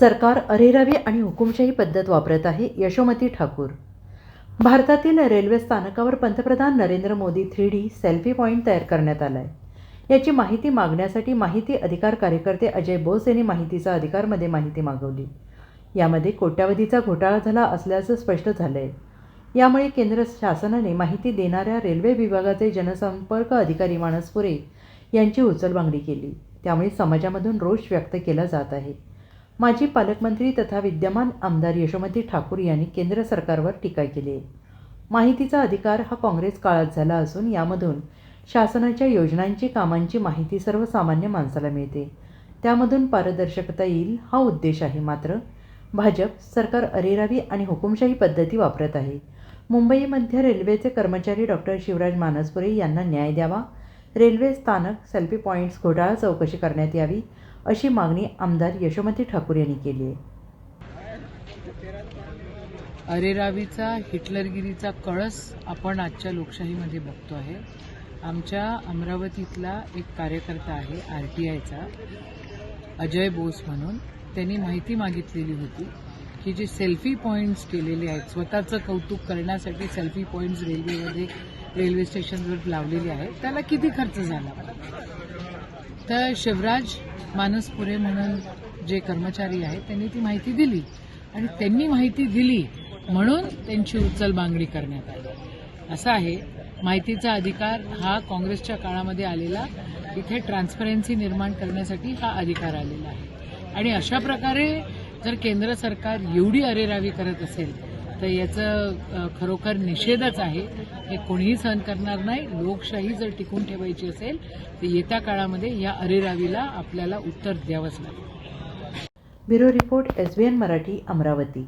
सरकार अरेरावी आणि हुकुमशाही पद्धत वापरत आहे यशोमती ठाकूर. भारतातील रेल्वे स्थानकावर पंतप्रधान Narendra Modi three D selfie point तयार करण्यात आला आहे याची माहिती मागण्यासाठी माहिती अधिकार कार्यकर्ते अजय बोस यांनी माहितीचा अधिकारमध्ये माहिती मागवली. यामध्ये कोट्यावधीचा घोटाळा झाला असल्याचं स्पष्ट झालं आहे यामुळे केंद्र शासनाने माहिती देणाऱ्या रेल्वे विभागाचे जनसंपर्क अधिकारी मानस पुरे यांची उचलबांगडी केली. त्यामुळे समाजामधून रोष व्यक्त केला जात आहे. माजी पालकमंत्री तथा विद्यमान आमदार यशोमती ठाकूर यांनी केंद्र सरकारवर टीका केली. आहे माहितीचा अधिकार हा काँग्रेस काळात झाला असून यामधून शासनाच्या योजनांची कामांची माहिती सर्वसामान्य माणसाला मिळते. त्यामधून पारदर्शकता येईल हा उद्देश आहे मात्र भाजप सरकार अरेरावी आणि हुकुमशाही पद्धती वापरत आहे. मुंबई मध्य रेल्वेचे कर्मचारी डॉक्टर शिवराज मानसपुरे यांना न्याय द्यावा रेल्वे स्थानक सेल्फी पॉईंट्स घोटाळा चौकशी करण्यात यावी अशी मागणी आमदार यशोमती ठाकूर यांनी केली आहे. अरेरावीचा हिटलरगिरीचा कळस आपण आजच्या लोकशाहीमध्ये बघतो आहे. आमच्या अमरावतीतला एक कार्यकर्ता आहे आर टी आयचा अजय बोस म्हणून. त्यांनी माहिती मागितलेली होती की जे सेल्फी पॉईंट्स केलेले आहेत स्वतःचं कौतुक करण्यासाठी सेल्फी पॉईंट्स रेल्वेमध्ये रेल्वे स्टेशनवर लावलेली आहे. त्याला किती खर्च झाला? तर शिवराज मानसपुरे म्हणून जे कर्मचारी आहेत त्यांनी ती माहिती दिली. आणि त्यांनी माहिती दिली म्हणून त्यांची उचल मागणी करण्यात आली. असं आहे माहितीचा अधिकार हा काँग्रेसच्या काळामध्ये आलेला. इथे ट्रान्सपरन्सी निर्माण करण्यासाठी हा अधिकार आलेला आहे. आणि अशा प्रकारे जर केंद्र सरकार एवढी अरेरावी करत असेल तर याचं खरोखर निषेधच आहे. हे कोणीही सहन करणार नाही. लोकशाही जर टिकून ठेवायची असेल तर येत्या काळामध्ये या अरेरावीला आपल्याला उत्तर द्यावंच लागेल. Bureau report S N Marathi Amravati.